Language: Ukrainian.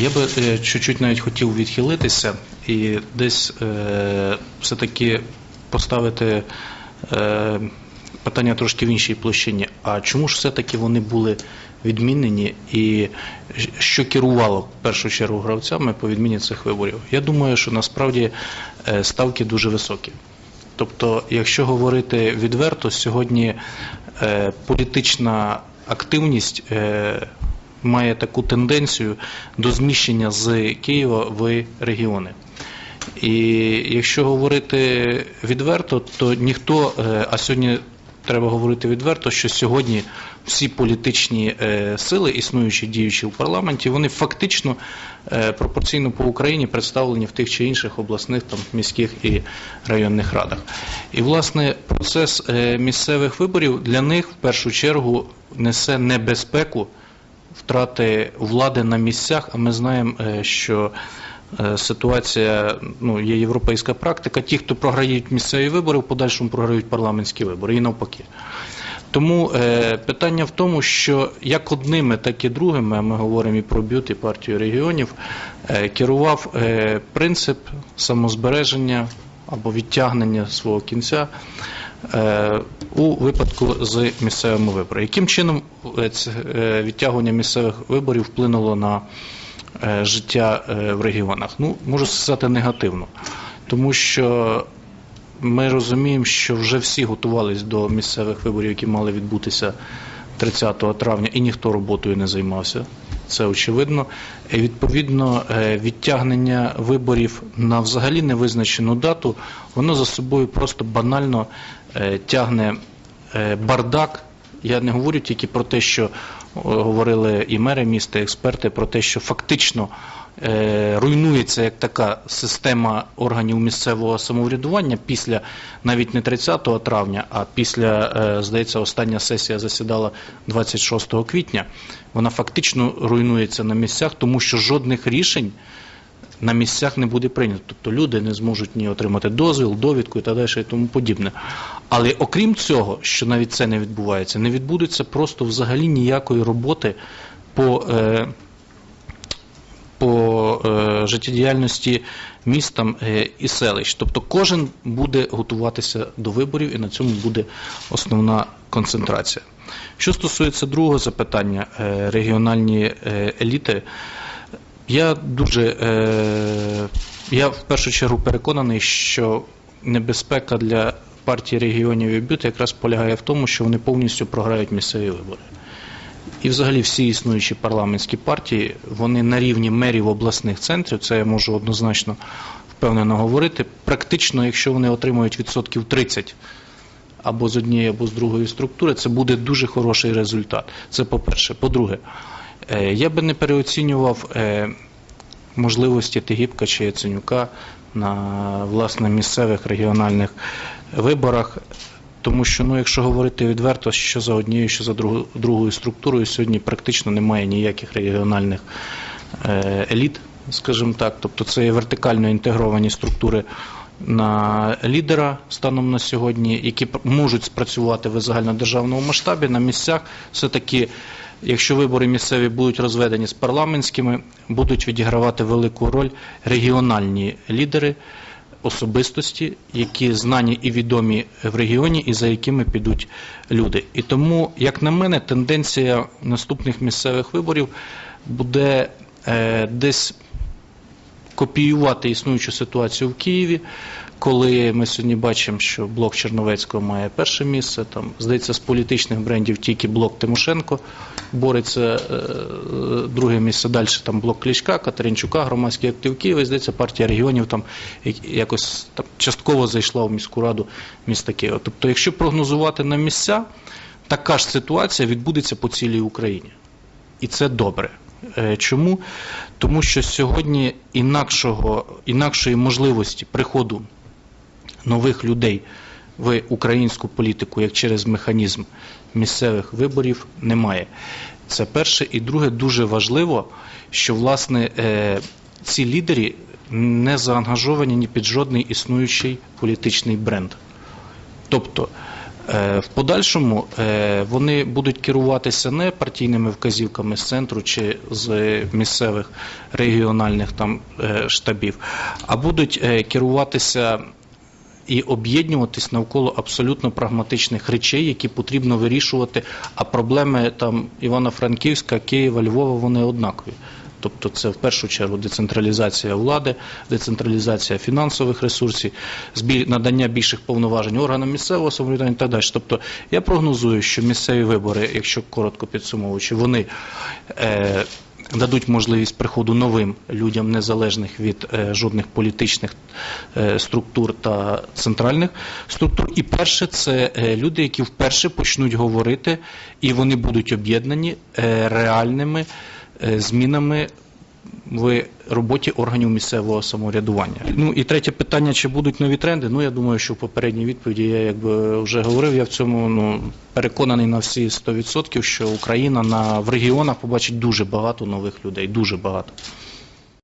Я би е, чуть-чуть навіть хотів відхилитися і десь е, все-таки поставити е, питання трошки в іншій площині. А чому ж все-таки вони були відмінені і що керувало в першу чергу гравцями по відміні цих виборів? Я думаю, що насправді ставки дуже високі. Тобто, якщо говорити відверто, сьогодні політична активність має таку тенденцію до зміщення з Києва в регіони. І якщо говорити відверто, то ніхто, е, а сьогодні треба говорити відверто, що сьогодні всі політичні е, сили, існуючі діючі в парламенті, вони фактично е, пропорційно по Україні представлені в тих чи інших обласних, там міських і районних радах. І власне процес місцевих виборів для них в першу чергу несе небезпеку втрати влади на місцях. А ми знаємо, е, що е, ситуація ну, є європейська практика. Ті, хто програють місцеві вибори, в подальшому програють парламентські вибори і навпаки. Тому е, питання в тому, що як одними, так і другими, ми говоримо і про б'ют, і партію регіонів, е, керував е, принцип самозбереження або відтягнення свого кінця у випадку з місцевими виборами. Яким чином е, е, відтягування місцевих виборів вплинуло на е, життя е, в регіонах? Ну, можу сказати негативно, тому що ми розуміємо, що вже всі готувалися до місцевих виборів, які мали відбутися 30 травня, і ніхто роботою не займався. Це очевидно. Відповідно, е, відтягнення виборів на взагалі невизначену дату, воно за собою просто банально е, тягне е, бардак. Я не говорю тільки про те, що говорили і мери міста, і експерти, про те, що фактично е, руйнується як така система органів місцевого самоврядування після навіть не 30 травня, а після, е, здається, остання сесія засідала 26 квітня. Вона фактично руйнується на місцях, тому що жодних рішень на місцях не буде прийнято. Тобто люди не зможуть ні отримати дозвіл, довідку і так далі і тому подібне. Але окрім цього, що навіть це не відбувається, не відбудеться просто взагалі ніякої роботи по, е, по е, життєдіяльності міст там, е, і селищ. Тобто кожен буде готуватися до виборів і на цьому буде основна концентрація. Що стосується другого запитання, е, регіональні еліти. Я дуже я в першу чергу переконаний, що небезпека для партії регіонів і бют якраз полягає в тому, що вони повністю програють місцеві вибори. І взагалі всі існуючі парламентські партії, вони на рівні мерів обласних центрів, це я можу однозначно впевнено говорити. Практично, якщо вони отримують відсотків 30 або з однієї, або з другої структури, це буде дуже хороший результат. Це по-перше. По-друге, е, я би не переоцінював е, можливості Тигіпка чи Яценюка на власне місцевих регіональних виборах. Тому що, ну, якщо говорити відверто, що за однією, що за другою, структурою, сьогодні практично немає ніяких регіональних е, еліт, скажімо так. Тобто це є вертикально інтегровані структури на лідера станом на сьогодні, які можуть спрацювати в загальнодержавному масштабі на місцях. Все-таки, якщо вибори місцеві будуть розведені з парламентськими, будуть відігравати велику роль регіональні лідери особистості, які знані і відомі в регіоні, і за якими підуть люди. І тому, як на мене, тенденція наступних місцевих виборів буде е, десь копіювати існуючу ситуацію в Києві, коли ми сьогодні бачимо, що блок Черновецького має перше місце. Там здається, з політичних брендів тільки блок Тимошенко бореться е, е, друге місце. Далі там блок Клічка, Катеринчука, громадський актив Києва. І, здається, партія регіонів там як- якось там частково зайшла в міську раду міста Києва. Тобто, якщо прогнозувати на місця, така ж ситуація відбудеться по цілій Україні. І це добре. Е, Чому? Тому що сьогодні інакшого, інакшої можливості приходу нових людей в українську політику, як через механізм місцевих виборів, немає. Це перше. І друге, дуже важливо, що власне е, ці лідери не заангажовані ні під жодний існуючий політичний бренд. Тобто Е, В подальшому е, вони будуть керуватися не партійними вказівками з центру чи з місцевих регіональних там штабів, а будуть керуватися і об'єднуватись навколо абсолютно прагматичних речей, які потрібно вирішувати. А проблеми там Івано-Франківська, Києва, Львова вони однакові. Тобто це в першу чергу децентралізація влади, децентралізація фінансових ресурсів, надання більших повноважень органам місцевого самоврядування і так далі. Тобто я прогнозую, що місцеві вибори, якщо коротко підсумовуючи, вони е, дадуть можливість приходу новим людям, незалежних від е, жодних політичних е, структур та центральних структур. І перше, це е, люди, які вперше почнуть говорити, і вони будуть об'єднані реальними змінами в роботі органів місцевого самоврядування. Ну і третє питання: чи будуть нові тренди? Ну я думаю, що в попередній відповіді я якби вже говорив. Я в цьому ну переконаний на всі 100%, що Україна на в регіонах побачить дуже багато нових людей, дуже багато.